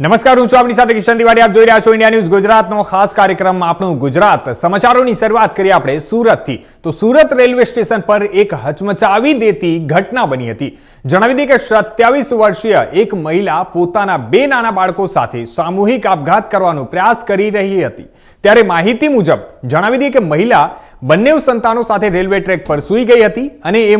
નમસ્કાર, હું છું આપની સાથે કિશન તિવારી. આપ જોઈ રહ્યા છો ઇન્ડિયા ન્યૂઝ ગુજરાતનો ખાસ કાર્યક્રમ, આપણું ગુજરાત. સમાચારોની શરૂઆત કરીએ આપણે સુરતથી. તો સુરત રેલવે સ્ટેશન પર એક હચમચાવી દેતી ઘટના બની હતી. જણાવી દઈએ કે સત્યાવીસ વર્ષીય એક મહિલા પોતાના બે નાના બાળકો સાથે સામૂહિક આપઘાત કરવાનો પ્રયાસ કરી રહી હતી. ત્યારે માહિતી મુજબ જણાવી દઈએ કે મહિલા બંને સંતાનો સાથે રેલવે ટ્રેક પર સૂઈ ગઈ હતી અને એ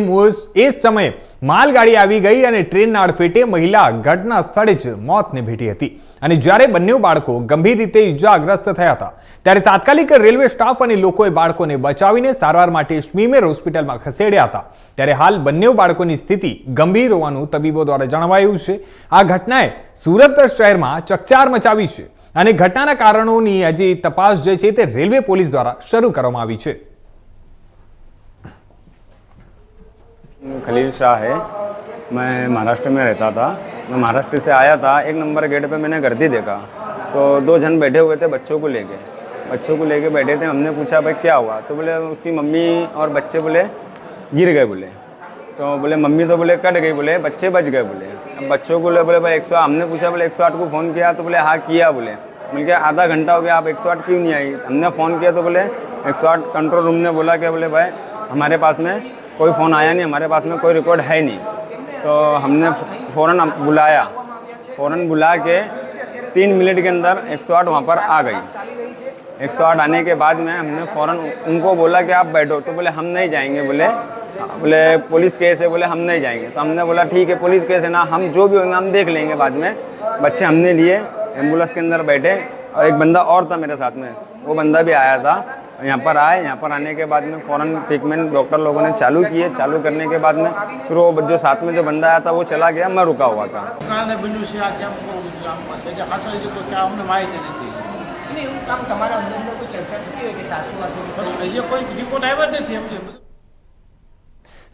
એ સમયે માલગાડી આવી ગઈ અને ટ્રેનના અડફેટે મહિલા ઘટના સ્થળે જ મોતને ભેટી હતી. અને જ્યારે બંને બાળકો ગંભીર રીતે ઇજાગ્રસ્ત થયા હતા, ત્યારે તાત્કાલિક રેલવે સ્ટાફ અને લોકોએ બાળકોને બચાવીને સારવાર માટે સ્મીમેર હોસ્પિટલમાં ખસેડ્યા હતા. ત્યારે હાલ બંને બાળકોની સ્થિતિ ગંભીર હોવાનું તબીબો દ્વારા જણાવાયું છે. આ ઘટનાએ સુરત શહેરમાં ચકચાર મચાવી છે અને ઘટનાના કારણોની હજી તપાસ જે છે તે રેલવે પોલીસ દ્વારા શરૂ કરવામાં આવી છે. खलील शाह है। मैं महाराष्ट्र में रहता था। मैं महाराष्ट्र से आया था। एक नंबर गेट पे मैंने गर्दी देखा। तो दो जन बैठे हुए थे बच्चों को लेके। बच्चों को लेके बैठे थे। हमने पूछा, भाई, क्या हुआ? तो बोले, उसकी मम्मी और बच्चे बोले, गिर गए बोले। तो बोले, मम्मी तो बोले, कट गई बोले, बच्चे बच गए बोले। अब बच्चों को बोले भाई, एक सौ हमने पूछा, बोले, एक सौ आठ को फ़ोन किया? तो बोले हाँ किया बोले। मिल गया आधा घंटा हो गया, आप एक सौ आठ क्यों नहीं आई? हमने फ़ोन किया तो बोले, एक सौ आठ कंट्रोल रूम ने बोला क्या? बोले, भाई, हमारे पास में कोई फ़ोन आया नहीं, हमारे पास में कोई रिकॉर्ड है नहीं। तो हमने फ़ौरन बुलाया। फ़ौरन बुला के तीन मिनट के अंदर एक सौ आठ वहाँ पर आ गई। एक सौ आठ आने के बाद में हमने फ़ौरन उनको बोला कि आप बैठो। तो बोले, हम नहीं जाएँगे। बोले बोले, पुलिस केस है। बोले, हम नहीं जाएँगे। तो हमने बोला, ठीक है, पुलिस केस है ना, हम जो भी होंगे, हम देख लेंगे बाद में। बच्चे हमने लिए, एंबुलेंस के अंदर बैठे और एक बंदा और था मेरे साथ में। वो बंदा भी आया था। यहाँ पर आए यहाँ पर आने के बाद में फ़ौरन ट्रीटमेंट डॉक्टर लोगों ने चालू किए चालू करने के बाद में फिर वो जो साथ में जो बंदा आया था वो चला गया मैं रुका हुआ था કારણે બન્યું છે આ કેમ કરવું છે આમ છે કે હાસલ છે તો કે અમને માહિતી નથી અને એવું કામ તમારા અંદર અંદર કોઈ ચર્ચા થતી હોય કે સાસુ વાતે કે પણ કોઈ હજી કોઈ રિપોર્ટ આવ્યા જ નથી એમ છે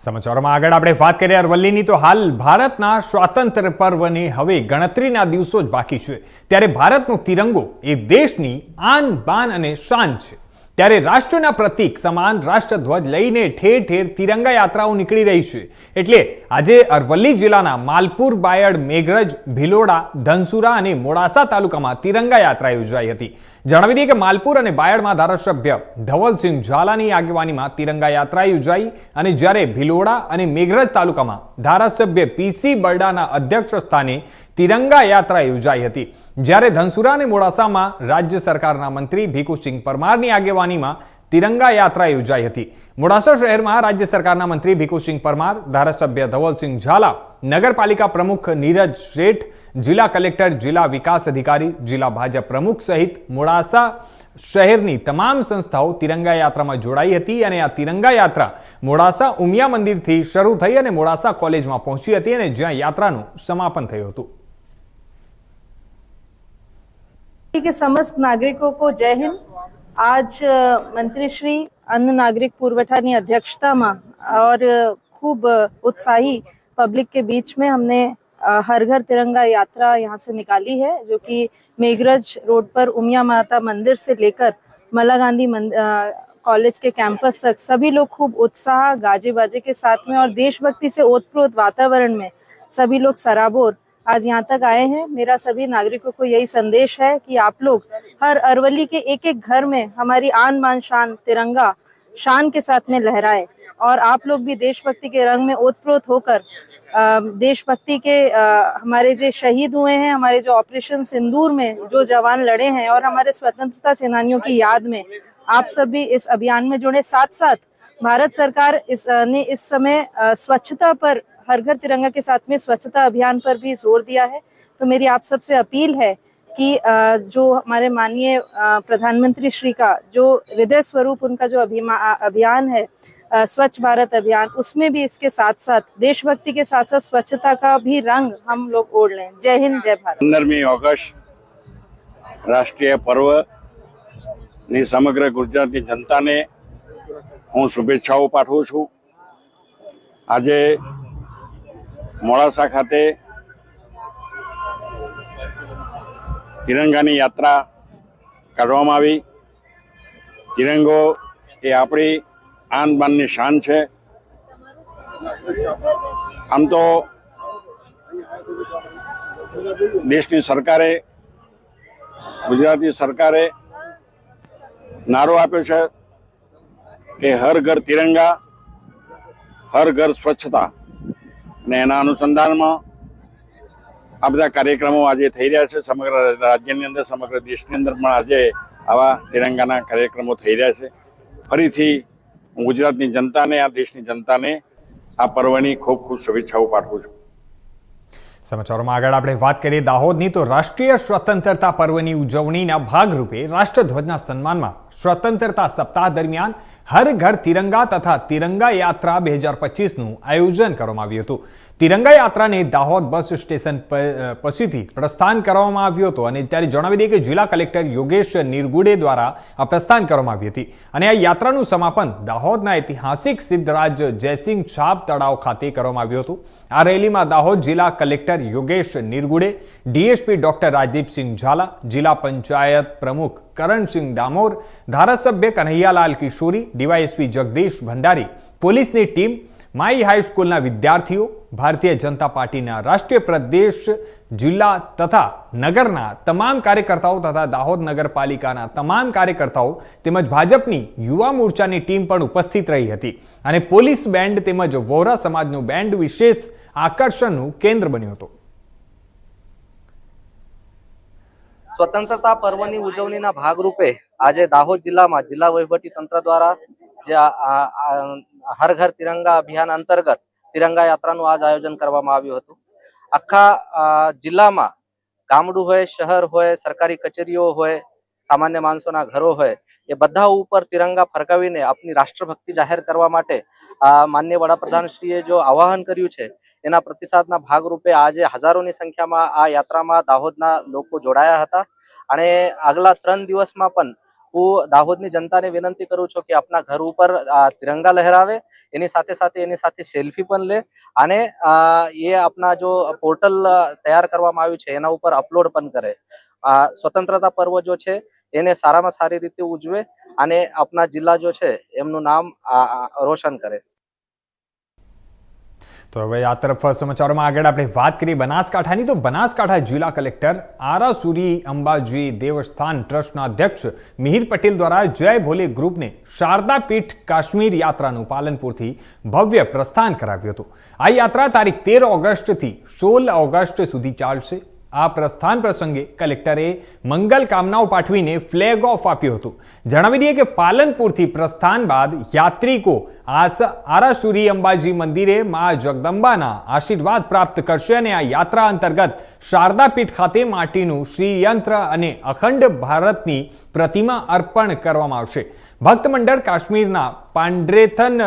સમાચારોમાં આગળ આપણે વાત કરીએ અરવલ્લીની તો હાલ ભારતના સ્વાતંત્ર્ય પર્વને હવે ગણતરીના દિવસો જ બાકી છે ત્યારે ભારતનો તિરંગો એ દેશની આન બાન અને શાન છે ત્યારે રાષ્ટ્રના પ્રતીક સમાન રાષ્ટ્રધ્વજ લઈને ઠેર ઠેર તિરંગા યાત્રાઓ નીકળી રહી છે. એટલે આજે અરવલ્લી જિલ્લાના માલપુર, બાયડ, મેઘરજ, ભિલોડા, ધનસુરા અને મોડાસા તાલુકામાં તિરંગા યાત્રા યોજાઈ હતી. જણાવી દઈએ કે માલપુર અને બાયડમાં ધારાસભ્ય ધવલસિંહ ઝાલાની આગેવાનીમાં તિરંગા યાત્રા યોજાઈ અને જ્યારે ભિલોડા અને મેઘરજ તાલુકામાં ધારાસભ્ય પીસી બરડાના અધ્યક્ષ સ્થાને તિરંગા યાત્રા યોજાઈ હતી. જ્યારે ધનસુરા અને મોડાસામાં રાજ્ય સરકારના મંત્રી ભીખુસિંહ પરમારની આગેવાનીમાં તિરંગા યાત્રા યોજાઈ હતી. મોડાસા શહેરમાં રાજ્ય સરકારના મંત્રી ભીખુસિંહ પરમાર, ધારાસભ્ય ધવલસિંહ ઝાલા, નગરપાલિકા પ્રમુખ નીરજ શેઠ, જિલ્લા કલેક્ટર, જિલ્લા વિકાસ અધિકારી, જિલ્લા ભાજપ પ્રમુખ સહિત મોડાસા શહેરની તમામ સંસ્થાઓ તિરંગા યાત્રામાં જોડાઈ હતી અને આ તિરંગા યાત્રા મોડાસા ઉમિયા મંદિરથી શરૂ થઈ અને મોડાસા કોલેજમાં પહોંચી હતી અને જ્યાં યાત્રાનું સમાપન થયું હતું. के समस्त नागरिकों को जय हिंद। आज मंत्री श्री અન્ન નાગરિક अध्यक्षता અધ્યક્ષતામાં और खूब उत्साही पब्लिक के बीच में हमने हर घर तिरंगा यात्रा यहाँ से निकाली है, जो कि मेघरज रोड पर उमिया माता मंदिर से लेकर मला गांधी कॉलेज के कैंपस तक सभी लोग खूब उत्साह गाजे बाजे के साथ में और देशभक्ति से ओतप्रोत वातावरण में सभी लोग सराबोर आज यहाँ तक आए हैं। मेरा सभी नागरिकों को यही संदेश है कि आप लोग हर अरवली के एक एक घर में हमारी आन बान शान तिरंगा शान के साथ में लहराए और आप लोग भी देशभक्ति के रंग में ओतप्रोत होकर देशभक्ति के हमारे जो शहीद हुए हैं, हमारे जो ऑपरेशन सिंदूर में जो जवान लड़े हैं और हमारे स्वतंत्रता सेनानियों की याद में आप सभी इस अभियान में जुड़े। साथ साथ भारत सरकार इस ने इस समय स्वच्छता पर हर घर तिरंगा के साथ में स्वच्छता अभियान पर भी जोर दिया है तो मेरी आप सबसे अपील है कि अ, जो हमारे माननीय अ, प्रधानमंत्री श्री का जो हृदय स्वरूप उनका जो अभिमा अ, अभियान है अ, स्वच्छ भारत अभियान उसमें भी इसके साथ साथ देशभक्ति के साथ साथ स्वच्छता का भी रंग हम लोग ओढ़ लें जय हिंद जय भारत પંદરમી ઓગસ્ટ રાષ્ટ્રીય પર્વની સમગ્ર ગુજરાતની જનતાને હું શુભેચ્છાઓ પાઠવું છું આજે મોડાસા ખાતે તિરંગાની યાત્રા કાઢવામાં આવી. તિરંગો એ આપણી આન બાનની શાન છે. આમ તો દેશની સરકારે ગુજરાતી સરકારે નારો આપ્યો છે કે હર ઘર તિરંગા, હર ઘર સ્વચ્છતા. અને એના અનુસંધાનમાં આ બધા કાર્યક્રમો આજે થઈ રહ્યા છે. સમગ્ર રાજ્યની અંદર, સમગ્ર દેશની અંદર પણ આજે આવા તિરંગાના કાર્યક્રમો થઈ રહ્યા છે. ફરીથી હું ગુજરાતની જનતાને, આ દેશની જનતાને આ પર્વની ખૂબ ખૂબ શુભેચ્છાઓ પાઠવું છું. સમાચારોમાં આગળ આપણે વાત કરીએ દાહોદની. તો રાષ્ટ્રીય સ્વતંત્રતા પર્વની ઉજવણીના ભાગરૂપે રાષ્ટ્રધ્વજના સન્માનમાં સ્વતંત્રતા સપ્તાહ દરમિયાન હર ઘર તિરંગા તથા તિરંગા યાત્રા બે હજાર પચીસનું આયોજન કરવામાં આવ્યું હતું. તિરંગા યાત્રાને દાહોદ બસ સ્ટેશન પછીથી પ્રસ્થાન કરવામાં આવ્યું હતું અને ત્યારે જણાવી દઈએ કે જિલ્લા કલેક્ટર યોગેશ નિરગુડે દ્વારા આ પ્રસ્થાન કરવામાં આવી હતી. અને આ યાત્રાનું સમાપન દાહોદના ઐતિહાસિક સિદ્ધરાજ જયસિંહ છાપ તળાવ ખાતે કરવામાં આવ્યું હતું. આ રેલીમાં દાહોદ જિલ્લા collector Yogesh Nirgude, DSP doctor Rajdeepsinh Jhala, જિલ્લા પંચાયત પ્રમુખ કરણસિંહ ડામોર, ધારાસભ્ય કન્હૈયાલાલ કિશોરી, ડીવાયએસપી જગદીશ ભંડારી, પોલીસની ટીમ, માઈ હાઈસ્કૂલના વિદ્યાર્થીઓ, ભારતીય જનતા પાર્ટીના રાષ્ટ્રીય પ્રદેશ, જિલ્લા તથા નગરના તમામ કાર્યકર્તાઓ તથા દાહોદ નગરપાલિકાના તમામ કાર્યકર્તાઓ તેમજ ભાજપની યુવા મોરચાની ટીમ પણ ઉપસ્થિત રહી હતી અને પોલીસ બેન્ડ તેમજ વોરા સમાજનું બેન્ડ વિશેષ આકર્ષણનું કેન્દ્ર બન્યું હતું. સ્વતંત્રતા પર્વની ઉજવણીના ભાગરૂપે આજે દાહોદ જિલ્લામાં જિલ્લા વહીવટી તંત્ર દ્વારા જે હર ઘર તિરંગા અભિયાન અંતર્ગત તિરંગા યાત્રાનું આજ આયોજન કરવામાં આવ્યું હતું. આખા જિલ્લામાં ગામડું હોય, શહેર હોય, સરકારી કચેરીઓ હોય, સામાન્ય માણસોના ઘરો હોય, એ બધા ઉપર તિરંગા ફરકાવીને આપની રાષ્ટ્રભક્તિ જાહેર કરવા માટે માન્ય વડાપ્રધાનશ્રીએ જો આવાહન કર્યું છે એના પ્રતિસાદના ભાગરૂપે આજે હજારોની સંખ્યામાં આ યાત્રામાં દાહોદના લોકો જોડાયા હતા. અને આગલા ત્રણ દિવસમાં પણ હું દાહોદની જનતાને વિનંતી કરું છું કે આપના ઘર ઉપર તિરંગા લહેરાવે, એની સાથે સાથે એની સાથે સેલ્ફી પણ લે અને એ આપના જો પોર્ટલ તૈયાર કરવામાં આવ્યું છે એના ઉપર અપલોડ પણ કરે. સ્વતંત્રતા પર્વ જો છે એને સારામાં સારી રીતે ઉજવે અને આપના જિલ્લા જો છે એમનું નામ રોશન કરે. તો હવે આ તરફ સમાચારોમાં આગળ આપણે વાત કરીએ બનાસકાંઠાની. તો બનાસકાંઠા જિલ્લા કલેક્ટર આરાસુરી અંબાજી દેવસ્થાન ટ્રસ્ટના અધ્યક્ષ મિહિર પટેલ દ્વારા જય ભોલે ગ્રુપને શારદા પીઠ કાશ્મીર યાત્રાનું પાલનપુરથી ભવ્ય પ્રસ્થાન કરાવ્યું હતું. આ યાત્રા તારીખ તેર ઓગસ્ટથી સોળ ઓગસ્ટ સુધી ચાલશે. આ પ્રસ્થાન પ્રસંગે કલેક્ટરે મંગલ કામનાઓ પાઠવીને ફ્લેગ ઓફ આપ્યું હતું. જણાવી દઈએ કે પાલનપુરથી પ્રસ્થાન બાદ યાત્રિકો આસ આરાસુરી અંબાજી મંદિરે મા જગદંબાના આશીર્વાદ પ્રાપ્ત કરશે અને આ યાત્રા અંતર્ગત શારદાપીઠ ખાતે માટીનું શ્રીયંત્ર અને અખંડ ભારતની પ્રતિમા અર્પણ કરવામાં આવશે. ભક્ત મંડળ કાશ્મીરના પાંડ્રેથન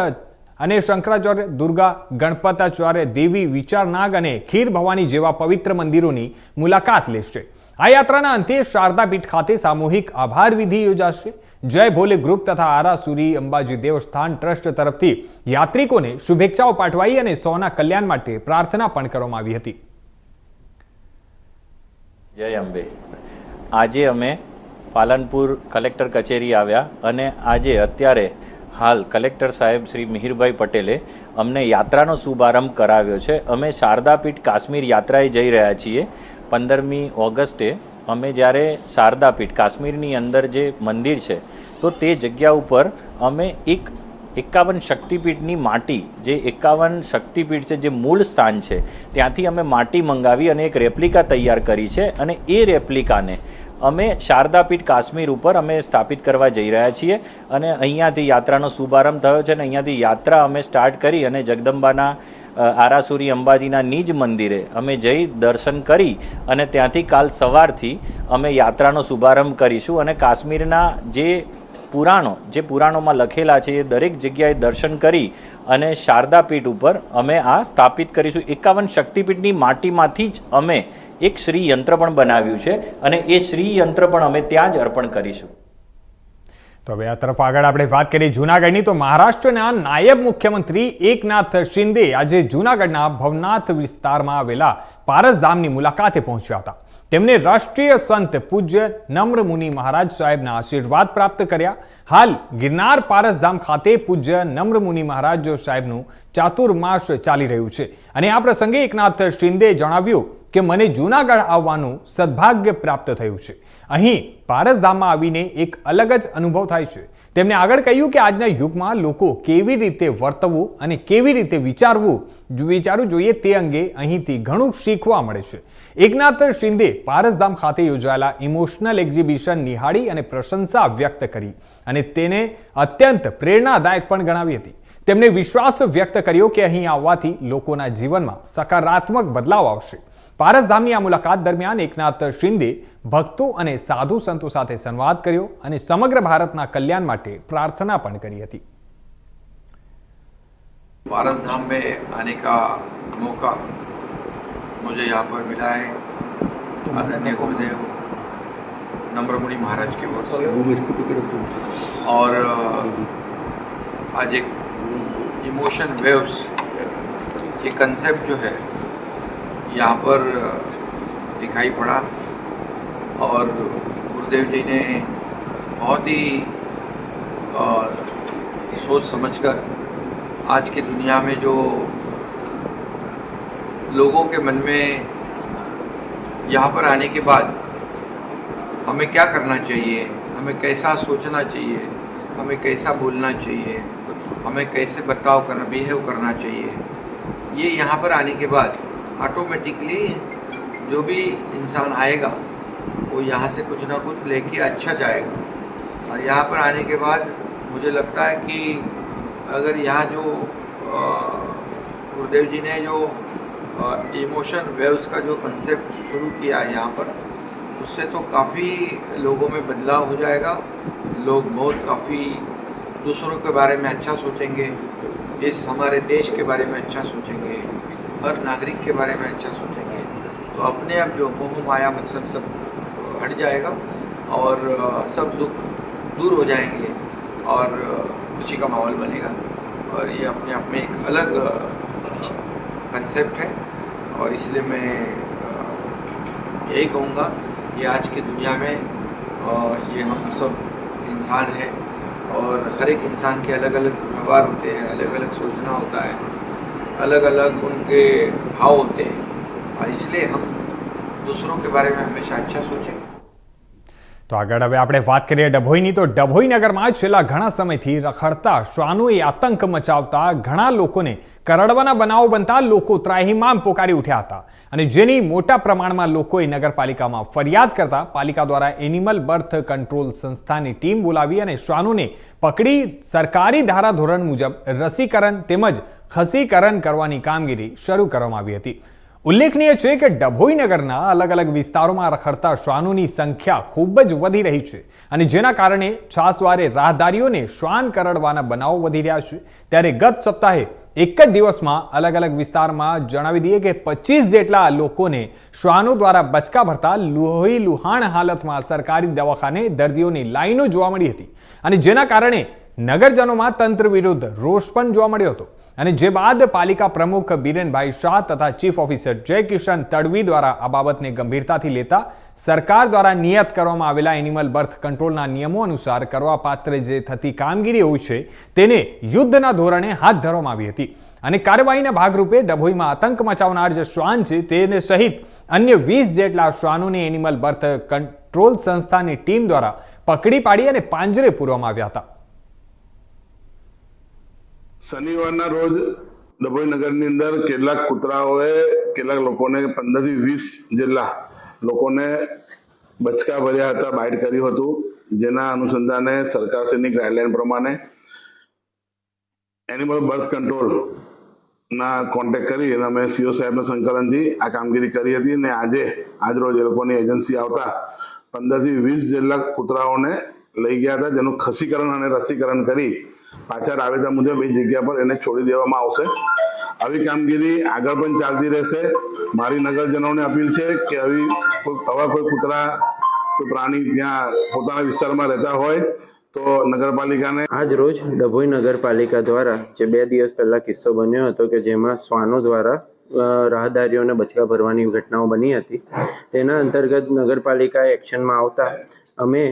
અને શંકરાચાર્ય દુર્ગા ગણપતાચાર્ય દેવી વિચારનાગ અને ખીર ભવાની જેવા પવિત્ર મંદિરોની મુલાકાત લેશે. આ યાત્રાના અંતે શારદાપીઠ ખાતે સામૂહિક આભાર વિધિ યોજાશે. જય ભોલે ગ્રુપ તથા આરાસુરી અંબાજી દેવસ્થાન ટ્રસ્ટ તરફથી યાત્રિકોને શુભેચ્છાઓ પાઠવાઈ અને સૌના કલ્યાણ માટે પ્રાર્થના પણ કરવામાં આવી હતી. જય અંબે. આજે અમે પાલનપુર કલેક્ટર કચેરી આવ્યા અને આજે અત્યારે હાલ કલેક્ટર સાહેબ શ્રી મિહિરભાઈ પટેલે અમને યાત્રાનો શુભારંભ કરાવ્યો છે. અમે શારદાપીઠ કાશ્મીર યાત્રાએ જઈ રહ્યા છીએ. પંદરમી ઓગસ્ટે અમે જ્યારે શારદાપીઠ કાશ્મીરની અંદર જે મંદિર છે, તો તે જગ્યા ઉપર અમે એક એકાવન શક્તિપીઠની માટી, જે એકાવન શક્તિપીઠ છે, જે મૂળ સ્થાન છે, ત્યાંથી અમે માટી મંગાવી અને એક રેપ્લિકા તૈયાર કરી છે અને એ રેપ્લિકાને અમે શારદાપીઠ કાશ્મીર ઉપર અમે સ્થાપિત કરવા જઈ રહ્યા છીએ અને અહીંયાથી યાત્રાનો શુભારંભ થયો છે અને અહીંયાથી યાત્રા અમે સ્ટાર્ટ કરી અને જગદંબાના આરાસુરી અંબાજીના નિજ મંદિરે અમે જઈ દર્શન કરી અને ત્યાંથી કાલ સવારથી અમે યાત્રાનો શુભારંભ કરીશું અને કાશ્મીરના જે પુરાણો, જે પુરાણોમાં લખેલા છે એ દરેક જગ્યાએ દર્શન કરી અને શારદાપીઠ ઉપર અમે આ સ્થાપિત કરીશું. એકાવન શક્તિપીઠની માટીમાંથી જ અમે એક શ્રી યંત્ર પણ બનાવ્યું છે અને એ શ્રી યંત્ર પણ અમે ત્યાં જ અર્પણ કરીશું. તો હવે આ તરફ આગળ આપણે વાત કરીએ જૂનાગઢની, તો મહારાષ્ટ્રના નાયબ મુખ્યમંત્રી એકનાથ શિંદે આજે જૂનાગઢના ભવનાથ વિસ્તારમાં આવેલા પારસધામની મુલાકાતે પહોંચ્યા હતા. તેમને રાષ્ટ્રીય સંત પૂજ્ય નમ્ર મુનિ મહારાજ સાહેબના આશીર્વાદ પ્રાપ્ત કર્યા. હાલ ગિરનાર પારસધામ ખાતે પૂજ્ય નમ્ર મુનિ મહારાજ સાહેબનું ચાતુર્માસ ચાલી રહ્યું છે. અને આ પ્રસંગે એકનાથ શિંદે જણાવ્યું કે, મને જૂનાગઢ આવવાનું સદભાગ્ય પ્રાપ્ત થયું છે. અહીં પારસધામમાં આવીને એક અલગ જ અનુભવ થાય છે. તેમણે આગળ કહ્યું કે આજના યુગમાં લોકો કેવી રીતે વર્તવું અને કેવી રીતે વિચારવું વિચારવું જોઈએ તે અંગે અહીંથી ઘણું શીખવા મળે છે. એકનાથ શિંદે પારસધામ ખાતે યોજાયેલા ઇમોશનલ એક્ઝિબિશન નિહાળી અને પ્રશંસા વ્યક્ત કરી અને તેને અત્યંત પ્રેરણાદાયક પણ ગણાવી હતી. તેમણે વિશ્વાસ વ્યક્ત કર્યો કે અહીં આવવાથી લોકોના જીવનમાં સકારાત્મક બદલાવ આવશે. પારસધામની આ મુલાકાત દરમિયાન એકનાથ શિંદે ભક્તો અને સાધુ સંતો સાથે સંવાદ કર્યો અને સમગ્ર ભારતના કલ્યાણ માટે પ્રાર્થના પણ કરી હતી पारस धाम में आने का मौका मुझे यहाँ पर मिला है आदरणीय गुरुदेव नम्रमुनि महाराज की ओर से और अ, आज एक इमोशन वेव्स ये कंसेप्ट जो है यहाँ पर दिखाई पड़ा और गुरुदेव जी ने बहुत ही सोच समझकर आज की दुनिया में जो लोगों के मन में यहाँ पर आने के बाद हमें क्या करना चाहिए, हमें कैसा सोचना चाहिए, हमें कैसा बोलना चाहिए, हमें कैसे बर्ताव करना बिहेव करना चाहिए, ये यहाँ पर आने के बाद ऑटोमेटिकली जो भी इंसान आएगा, वो यहाँ से कुछ ना कुछ लेके अच्छा जाएगा। और यहाँ पर आने के बाद मुझे लगता है कि अगर यहाँ जो गुरुदेव जी ने जो इमोशन वेव्स का जो कंसेप्ट शुरू किया है यहाँ पर, उससे तो काफ़ी लोगों में बदलाव हो जाएगा। लोग बहुत काफ़ी दूसरों के बारे में अच्छा सोचेंगे, इस हमारे देश के बारे में अच्छा सोचेंगे। हर नागरिक के बारे में अच्छा सोचेंगे। तो अपने आप जो मोह, माया मत्सर सब हट जाएगा और सब दुख दूर हो जाएँगे और खुशी का माहौल बनेगा। और ये अपने आप में एक अलग कंसेप्ट है और इसलिए मैं यही कहूँगा कि आज की दुनिया में ये हम सब इंसान हैं और हर एक इंसान के अलग अलग व्यवहार होते हैं अलग अलग सोचना होता है। अलग अलग उनके भाव होते हैं और इसलिए हम दूसरों के बारे में हमेशा अच्छा सोचें તો આગળ હવે આપણે વાત કરીએ ડભોઈની તો ડભોઈ નગરમાં છેલ્લા ઘણા સમયથી રખડતા શ્વાનોએ આતંક મચાવતા ઘણા લોકોને કરડવાના બનાવો બનતા લોકો ત્રાહિમામ પોકારી ઉઠ્યા હતા અને જેની મોટા પ્રમાણમાં લોકોએ નગરપાલિકામાં ફરિયાદ કરતા પાલિકા દ્વારા એનિમલ બર્થ કંટ્રોલ સંસ્થાની ટીમ બોલાવી અને શ્વાનોને પકડી સરકારી ધારાધોરણ મુજબ રસીકરણ તેમજ ખસીકરણ કરવાની કામગીરી શરૂ કરવામાં આવી હતી. ઉલ્લેખનીય છે કે ડભોઈ નગરના અલગ અલગ વિસ્તારોમાં રખડતા શ્વાનોની સંખ્યા ખૂબ જ વધી રહી છે અને જેના કારણે છાસવારે રાહદારીઓને શ્વાન કરડવાના બનાવો વધી રહ્યા છે. ત્યારે ગત સપ્તાહે એક જ દિવસમાં અલગ અલગ વિસ્તારમાં જણાવી દઈએ કે પચીસ જેટલા લોકોને શ્વાનો દ્વારા બચકા ભરતા લોહી લુહાણ હાલતમાં સરકારી દવાખાને દર્દીઓની લાઈનો જોવા મળી હતી અને જેના કારણે નગરજનોમાં તંત્ર વિરુદ્ધ રોષ પણ જોવા મળ્યો હતો. અને જે બાદ પાલિકા પ્રમુખ બીરેનભાઈ શાહ તથા ચીફ ઓફિસર જય કિશન તડવી દ્વારા આ બાબતને ગંભીરતાથી લેતા સરકાર દ્વારા નિયત કરવામાં આવેલા એનિમલ બર્થ કંટ્રોલના નિયમો અનુસાર કરવા પાત્ર જે થતી કામગીરી હોય છે, તેને યુદ્ધના ધોરણે હાથ ધરવામાં આવી હતી. અને કાર્યવાહીના ભાગરૂપે ડભોઈમાં આતંક મચાવનાર જે શ્વાન છે, તેને સહિત અન્ય વીસ જેટલા શ્વાનોને એનિમલ બર્થ કંટ્રોલ સંસ્થાની ટીમ દ્વારા પકડી પાડી અને પાંજરે પૂરવામાં આવ્યા હતા. શનિવારના રોજ ડભોઈ નગરની અંદર કેટલાક કૂતરાઓએ કેટલાક લોકોને પંદરથી વીસ જેટલા લોકોને બચકા ભર્યા હતા, બાઇટ કર્યું હતું, જેના અનુસંધાને સરકારશ્રીની ગાઈડલાઈન પ્રમાણે એનિમલ બર્થ કંટ્રોલ ના કોન્ટેક્ટ કરી અને અમે સીઓ સાહેબના સંકલનથી આ કામગીરી કરી હતી અને આજે, આજ રોજ એ લોકોની એજન્સી આવતા પંદરથી વીસ જેટલા કૂતરાઓને લઈ ગયા હતા, જેનું ખસીકરણ અને રસીકરણ કરી પાછા રાબેતા મુજબ એ જગ્યા પર એને છોડી દેવામાં આવશે. આવી કામગીરી આગળ પણ ચાલતી રહેશે. મારી નગરજનોને અપીલ છે કે આવી આવા કોઈ કૂતરા, કોઈ પ્રાણી જ્યાં પોતાના વિસ્તારમાં રહેતા હોય, તો નગરપાલિકાને આજ રોજ ડભોઈ નગરપાલિકા દ્વારા જે બે દિવસ પહેલા કિસ્સો બન્યો હતો કે જેમાં શ્વાનો દ્વારા રાહદારીઓને બચકા ભરવાની ઘટનાઓ બની હતી. તેના અંતર્ગત નગરપાલિકા એક્શનમાં આવતા અમે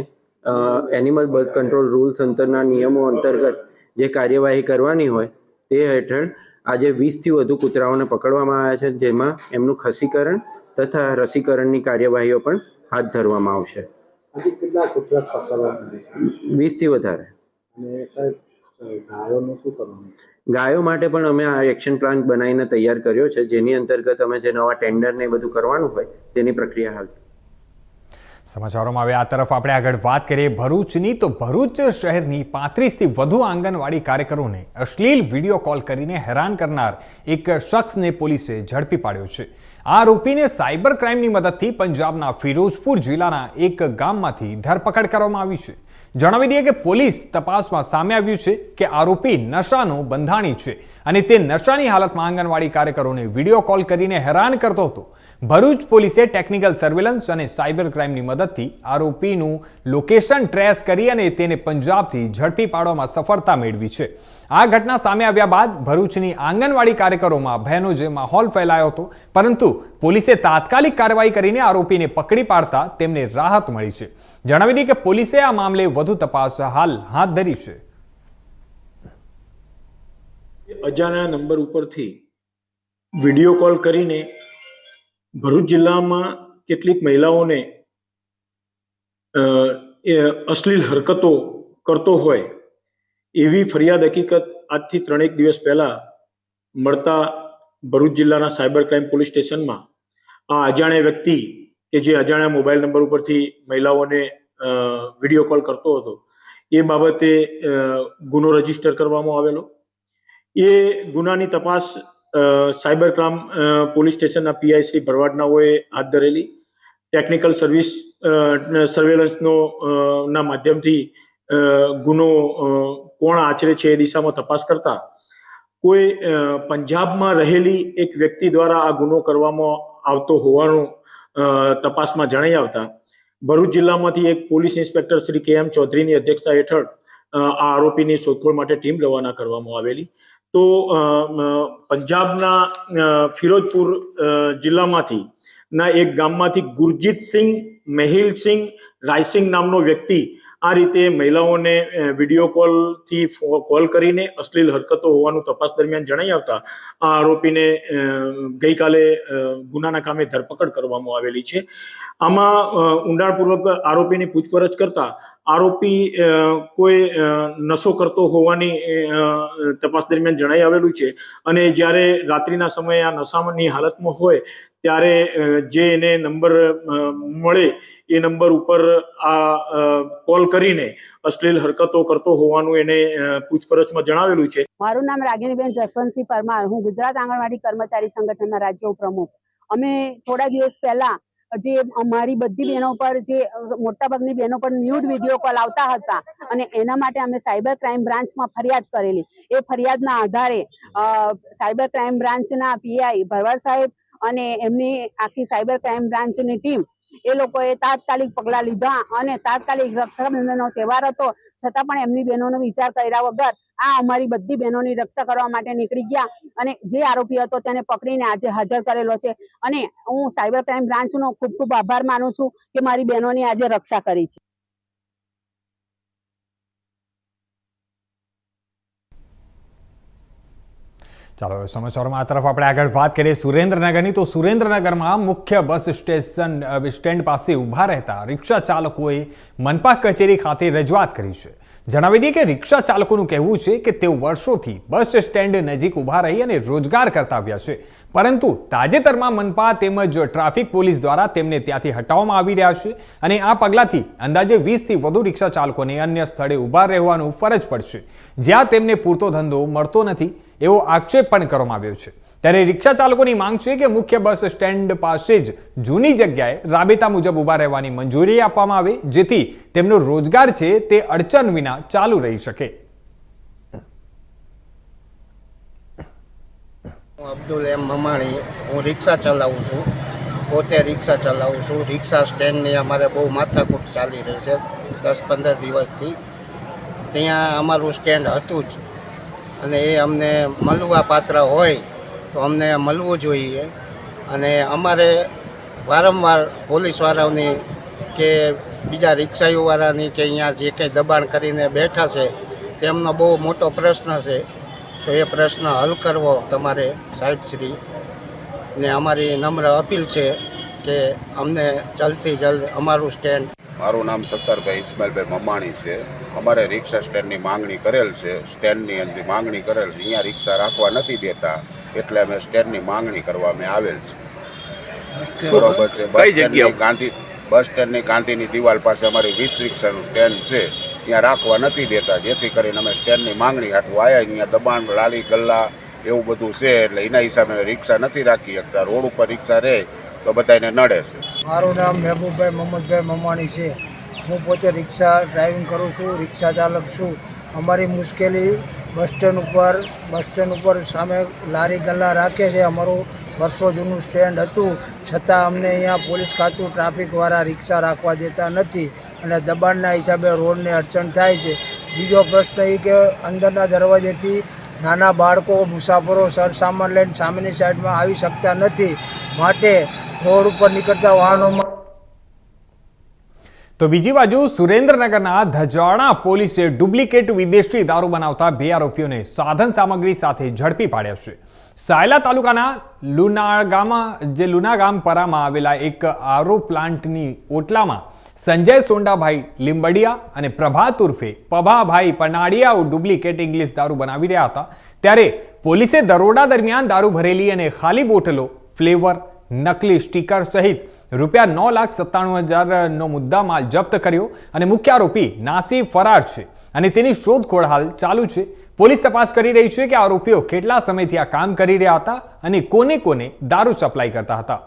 એનિમલ બર્થ કંટ્રોલ રૂલ્સ અંતરના નિયમો અંતર્ગત જે કાર્યવાહી કરવાની હોય તે હેઠળ આજે વીસથી વધુ કૂતરાઓને પકડવામાં આવ્યા છે જેમાં એમનું ખસીકરણ તથા રસીકરણની કાર્યવાહીઓ પણ હાથ ધરવામાં આવશે. વીસથી વધારે. સાહેબ ગાયોનું શું કરવાનું? ગાયો માટે પણ અમે આ એક્શન પ્લાન બનાવીને તૈયાર કર્યો છે જેની અંતર્ગત અમે જે નવા ટેન્ડર ને બધું કરવાનું હોય તેની પ્રક્રિયા હાલ સમાચારોમાં હવે આ તરફ આપણે આગળ વાત કરીએ ભરૂચની. તો ભરૂચ શહેરની પાંત્રીસથી વધુ આંગણવાડી કાર્યકરોને અશ્લીલ વીડિયો કોલ કરીને હેરાન કરનાર એક શખ્સને પોલીસે ઝડપી પાડ્યો છે. આ આરોપીને સાયબર ક્રાઇમની મદદથી પંજાબના ફિરોઝપુર જિલ્લાના એક ગામમાંથી ધરપકડ કરવામાં આવી છે. જણાવી દઈએ કે પોલીસ તપાસમાં સામે આવ્યું છે કે આરોપી નશાનો બંધાણી છે અને તે નશાની હાલતમાં આંગણવાડી કાર્યકરોને વીડિયો કોલ કરીને હેરાન કરતો હતો. ભરૂચ પોલીસે ટેકનિકલ સર્વેલન્સ અને સાયબર ક્રાઇમની મદદથી આરોપીનું લોકેશન ટ્રેસ કરી અને તેને પંજાબથી ઝડપી પાડવામાં સફળતા મેળવી છે. આ ઘટના સામે આવ્યા બાદ ભરૂચની આંગણવાડી કાર્યકરોમાં ભયનો જે માહોલ ફેલાયો હતો. પરંતુ પોલીસે તાત્કાલિક કાર્યવાહી કરીને આરોપીને પકડી પાડતા તેમને રાહત મળી છે. જણાવી દઈએ કે પોલીસે આ મામલે વધુ તપાસ હાલ હાથ ધરી છે. અજાણ્યા નંબર ઉપરથી વીડિયો કોલ કરીને ભરૂચ જિલ્લામાં કેટલીક મહિલાઓને અશ્લીલ હરકતો કરતો હોય એવી ફરિયાદ હકીકત આજથી ત્રણેક દિવસ પહેલા મળતા ભરૂચ જિલ્લાના સાયબર ક્રાઇમ પોલીસ સ્ટેશનમાં આ અજાણ્યા વ્યક્તિ કે જે અજાણ્યા મોબાઈલ નંબર ઉપરથી મહિલાઓને વીડિયો કોલ કરતો હતો, એ બાબતે ગુનો રજિસ્ટર કરવામાં આવેલો. એ ગુનાની તપાસ સાયબર ક્રાઇમ પોલીસ સ્ટેશનના પીઆઈ શ્રી ભરવાડનાઓએ હાથ ધરેલી. ટેકનિકલ સર્વિસ સર્વેલન્સનો ના માધ્યમથી ગુનો કોણ આચરે છે એ દિશામાં તપાસ કરતા કોઈ પંજાબમાં રહેલી એક વ્યક્તિ દ્વારા આ ગુનો કરવામાં આવતો હોવાનું તપાસમાં જણાઈ આવતા ભરૂચ જિલ્લામાંથી એક પોલીસ ઇન્સ્પેક્ટર શ્રી કે એમ ચૌધરીની અધ્યક્ષતા હેઠળ આ આરોપીની શોધખોળ માટે ટીમ રવાના કરવામાં આવેલી. તો પંજાબના ફિરોજપુર જિલ્લામાંથી ના એક ગામમાંથી ગુરજીતસિંહ મેહિલસિંહ રાયસિંગ નામનો વ્યક્તિ આ રીતે મહિલાઓને વીડિયો કોલથી કોલ કરીને અશ્લીલ હરકતો હોવાનું તપાસ દરમિયાન જણાઈ આવતા આ આરોપીને ગઈકાલે ગુનાના કામે ધરપકડ કરવામાં આવેલી છે. આમાં ઊંડાણપૂર્વક આરોપીની પૂછપરછ કરતા આરોપી કોઈ નશો કરતો હોવાની તપાસ દરમિયાન જણાઈ આવેલું છે. અને જ્યારે રાત્રિના સમયે આ નશાની હાલતમાં હોય ત્યારે જે એને નંબર મળે એ નંબર ઉપર આ કોલ કરીને અશ્લીલ હરકતો કરતો હોવાનું એને પૂછપરછમાં જણાવેલું છે. મારું નામ રાગિણીબેન જસવંતસિંહ પરમાર. હું ગુજરાત આંગણવાડી કર્મચારી સંગઠનના રાજ્ય પ્રમુખ અમે થોડા દિવસ પહેલા જે અમારી બધી બહેનો પર જે મોટાભાગની બહેનો પર ન્યૂડ વીડિયો કોલ આવતા હતા અને એના માટે અમે સાયબર ક્રાઇમ બ્રાન્ચમાં ફરિયાદ કરેલી. એ ફરિયાદના આધારે સાયબર ક્રાઇમ બ્રાન્ચના પીઆઈ ભરવાડ સાહેબ અને એમની આખી સાયબર ક્રાઇમ બ્રાન્ચની ટીમ એ લોકોએ તાત્કાલિક પગલાં લીધા અને તાત્કાલિક રક્ષાબંધનનો તહેવાર હતો. છતાં પણ એમની બહેનોનો વિચાર કર્યા વગર આ અમારી બધી બહેનોની રક્ષા કરવા માટે નીકળી ગયા અને જે આરોપી હતો તેને પકડીને આજે હાજર કરેલો છે. અને હું સાયબર ક્રાઇમ બ્રાન્ચનો ખૂબ ખૂબ આભાર માનું છું કે મારી બહેનોની આજે રક્ષા કરી છે. ચાલો સમાચારોમાં આ તરફ આપણે આગળ વાત કરીએ સુરેન્દ્રનગરની. તો સુરેન્દ્રનગરમાં મુખ્ય બસ સ્ટેશન સ્ટેન્ડ પાસે ઊભા રહેતા રિક્ષા ચાલકોએ મનપા કચેરી ખાતે રજૂઆત કરી છે. જણાવી દઈએ કે રિક્ષા ચાલકોનું કહેવું છે કે તેઓ વર્ષોથી બસ સ્ટેન્ડ નજીક ઊભા રહી અને રોજગાર કરતા આવ્યા છે. પરંતુ તાજેતરમાં મનપા તેમજ ટ્રાફિક પોલીસ દ્વારા તેમને ત્યાંથી હટાવવામાં આવી રહ્યા છે અને આ પગલાંથી અંદાજે વીસથી વધુ રિક્ષા ચાલકોને અન્ય સ્થળે ઊભા રહેવાનું ફરજ પડશે. જ્યાં તેમને પૂરતો ધંધો મળતો નથી, એવો આક્ષેપ પણ કરવામાં આવ્યો છે. ત્યારે રિક્ષા ચાલકોની માંગ છે કે મુખ્ય બસ સ્ટેન્ડ પાસે જ જૂની જગ્યાએ રાબેતા મુજબ ઊભા રહેવાની મંજૂરી આપવામાં આવે, જેથી તેમનો રોજગાર છે તે અડચણ વિના ચાલુ રહી શકે. હું અબ્દુલ એમ મમાણી હું રિક્ષા ચલાવું છું. પોતે રિક્ષા ચલાવું છું. રિક્ષા સ્ટેન્ડની અમારે બહુ માથાકૂટ ચાલી રહી છે દસ પંદર દિવસથી. ત્યાં અમારું સ્ટેન્ડ હતું જ. અને એ અમને મળવા પાત્ર હોય તો અમને મળવું જોઈએ. અને અમારે વારંવાર પોલીસવાળાઓની કે બીજા રિક્ષાઓવાળાની કે અહીંયા જે કંઈ દબાણ કરીને બેઠા છે, તેમનો બહુ મોટો પ્રશ્ન છે. તો એ પ્રશ્ન હલ કરવો તમારે સાહેબશ્રી ને અમારી નમ્ર અપીલ છે કે અમને જલ્દથી જલ્દ અમારું સ્ટેન્ડ મારું નામ સત્તરભાઈ ઇસ્માઇલભાઈ મમાણી છે. અમારે રિક્ષા સ્ટેન્ડની માંગણી કરેલ છે. સ્ટેન્ડની અંદર માંગણી કરેલ છે. અહીંયા રિક્ષા રાખવા નથી દેતા. એટલે અમે સ્ટેન્ડની માંગણી કરવા અમે આવેલ છે બરોબર છે. બસ સ્ટેન્ડની ગાંધી બસ સ્ટેન્ડની ગાંધીની દિવાલ પાસે અમારી વીસ રિક્ષાનું સ્ટેન્ડ છે. ત્યાં રાખવા નથી દેતા. જેથી કરીને અમે સ્ટેન્ડની માંગણી હાટું આવ્યા અહીંયા દબાણ લાલી ગલ્લા એવું બધું છે એટલે એના હિસાબે અમે રિક્ષા નથી રાખી શકતા. રોડ ઉપર રિક્ષા રહે તો બધાને નડે છે. મારું નામ મહેબૂબભાઈ મોહમ્મદભાઈ મમાણી છે. હું પોતે રિક્ષા ડ્રાઇવિંગ કરું છું રિક્ષા ચાલક છું. અમારી મુશ્કેલી બસ સ્ટેન્ડ ઉપર, બસ સ્ટેન્ડ ઉપર સામે લારી ગલ્લા રાખે છે. અમારું વર્ષો જૂનું સ્ટેન્ડ હતું. છતાં અમને અહીંયા પોલીસ ખાતું ટ્રાફિકવાળા રિક્ષા રાખવા દેતા નથી અને દબાણના હિસાબે રોડને અડચણ થાય છે. બીજો પ્રશ્ન એ કે અંદરના દરવાજેથી નાના બાળકો, મુસાફરો સરસામાન લઈને સામેની સાઈડમાં આવી શકતા નથી. માટે રોડ ઉપર નીકળતા વાહનોમાં તો બીજી બાજુ સુરેન્દ્રનગરના ધજાણા પોલીસે ડુપ્લિકેટ વિદેશી દારૂ બનાવતા બે આરોપીઓને સાધન સામગ્રી સાથે ઝડપી પાડ્યા છે. સાયલા તાલુકાના લુનાગામાં, જે લુનાગામ પરામાં આવેલા એક આરો પ્લાન્ટની ઓટલામાં સંજય સોંડાભાઈ લીંબડિયા અને પ્રભાત ઉર્ફે પભાભાઈ પનાડિયાઓ ડુપ્લિકેટ ઇંગ્લિશ દારૂ બનાવી રહ્યા હતા. ત્યારે પોલીસે દરોડા દરમિયાન દારૂ ભરેલી અને ખાલી બોટલો, ફ્લેવર, નકલી સ્ટીકર સહિત રૂપિયા નવ લાખ સત્તાણું હજારનો મુદ્દા માલ જપ્ત કર્યો અને મુખ્ય આરોપી નાસી ફરાર છે અને તેની શોધખોળ હાલ ચાલુ છે. પોલીસ તપાસ કરી રહી છે કે આરોપીઓ કેટલા સમયથી આ કામ કરી રહ્યા હતા અને કોને કોને દારૂ સપ્લાય કરતા હતા.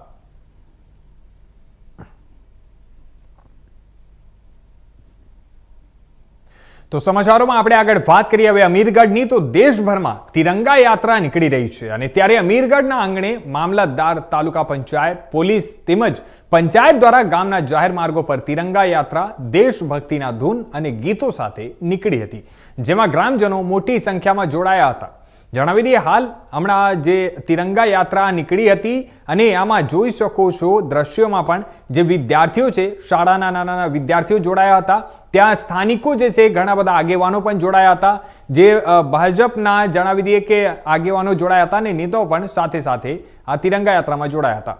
તો સમાચારોમાં આપણે આગળ વાત કરીએ. હવે અમીરગઢની તો દેશભરમાં તિરંગા યાત્રા નીકળી રહી છે અને ત્યારે અમીરગઢના આંગણે મામલતદાર તાલુકા પંચાયત, પોલીસ તેમજ પંચાયત દ્વારા ગામના જાહેર માર્ગો પર તિરંગા યાત્રા દેશભક્તિના ધૂન અને ગીતો સાથે નીકળી હતી. જેમાં ગ્રામજનો મોટી સંખ્યામાં જોડાયા હતા. જણાવી દઈએ હાલ હમણાં જે તિરંગા યાત્રા નીકળી હતી અને આમાં જોઈ શકો છો દ્રશ્યોમાં પણ જે વિદ્યાર્થીઓ છે, શાળાના નાના નાના વિદ્યાર્થીઓ જોડાયા હતા. ત્યાં સ્થાનિકો જે છે, ઘણા બધા આગેવાનો પણ જોડાયા હતા. જે ભાજપના જણાવી દઈએ કે આગેવાનો જોડાયા હતા અને નેતાઓ પણ સાથે સાથે આ તિરંગા યાત્રામાં જોડાયા હતા.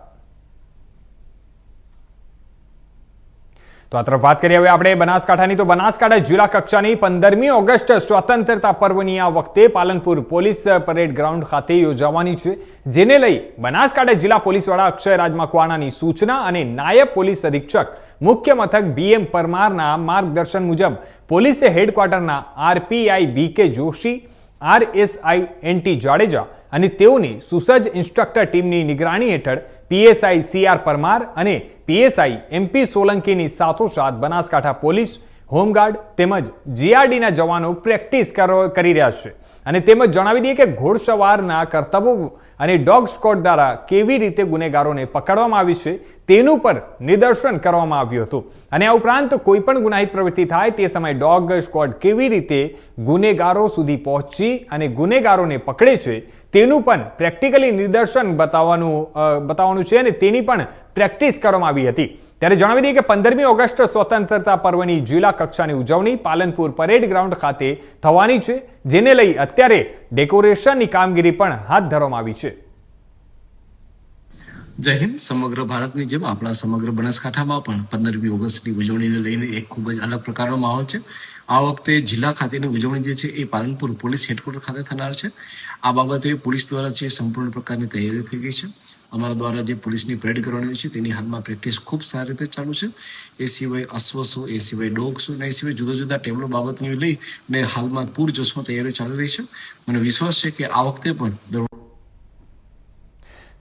તો આ તરફ વાત કરીએ હવે આપણે બનાસકાંઠાની. તો બનાસકાંઠા જિલ્લા કક્ષાની પંદરમી ઓગસ્ટ સ્વતંત્રતા પર્વની આ વખતે પાલનપુર પોલીસ પરેડ ગ્રાઉન્ડ ખાતે યોજાવાની છે, જેને લઈ બનાસકાંઠા જિલ્લા પોલીસ વડા અક્ષય રાજ મકવાણાની સૂચના અને નાયબ પોલીસ અધિક્ષક, મુખ્ય મથક બીએમ પરમારના માર્ગદર્શન મુજબ પોલીસે હેડક્વાર્ટરના RPI B K Joshi RSI એનટી Jadeja અને તેઓની સુસજ્જ ઇન્સ્ટ્રક્ટર ટીમની નિગરાણી હેઠળ પીએસઆઈ સીઆર પરમાર અને પીએસઆઈ એમપી સોલંકીની સાથોસાથ બનાસકાંઠા પોલીસ, હોમગાર્ડ તેમજ જીઆરડીના જવાનો પ્રેક્ટિસ કરો- રહ્યા છે. અને તેમજ જણાવી દઈએ કે ઘોડસવારના કરતબો અને ડોગ સ્કોડ દ્વારા કેવી રીતે ગુનેગારોને પકડવામાં આવી છે, તેનું પર નિદર્શન કરવામાં આવ્યું હતું. અને આ ઉપરાંત કોઈ પણ ગુનાહિત પ્રવૃત્તિ થાય તે સમયે ડોગ સ્કોડ કેવી રીતે ગુનેગારો સુધી પહોંચી અને ગુનેગારોને પકડે છે, તેનું પણ પ્રેક્ટિકલી નિદર્શન બતાવવાનું બતાવવાનું છે અને તેની પણ પ્રેક્ટિસ કરવામાં આવી હતી. ત્યારે જણાવી દઈએ કે પંદરમી ઓગસ્ટ સ્વતંત્રતા પર્વની જિલ્લા કક્ષાની ઉજવણી પાલનપુર પરેડ ગ્રાઉન્ડ ખાતે થવાની છે, જેને લઈ અત્યારે ડેકોરેશનની કામગીરી પણ હાથ ધરવામાં આવી છે. જય હિન્દ. સમગ્ર ભારતની જેમ આપણા સમગ્ર બનાસકાંઠામાં પણ પંદરમી ઓગસ્ટની ઉજવણીને લઈને એક ખૂબ જ અલગ પ્રકારનો માહોલ છે. આ વખતે જિલ્લા ખાતેની ઉજવણી જે છે એ પાલનપુર પોલીસ હેડક્વાર્ટર ખાતે થનાર છે. આ બાબતે પોલીસ દ્વારા છે સંપૂર્ણ પ્રકારની તૈયારી થઈ ગઈ છે. અમારા દ્વારા જે પોલીસની પરેડ કરવાની છે તેની હાલમાં પ્રેક્ટિસ ખૂબ સારી રીતે ચાલુ છે. એ સિવાય અશ્વ શો, એ સિવાય ડોગસો અને એ સિવાય જુદા જુદા ટેબલો બાબતને લઈને હાલમાં પૂરજોશમાં તૈયારી ચાલી રહી છે. મને વિશ્વાસ છે કે આ વખતે પણ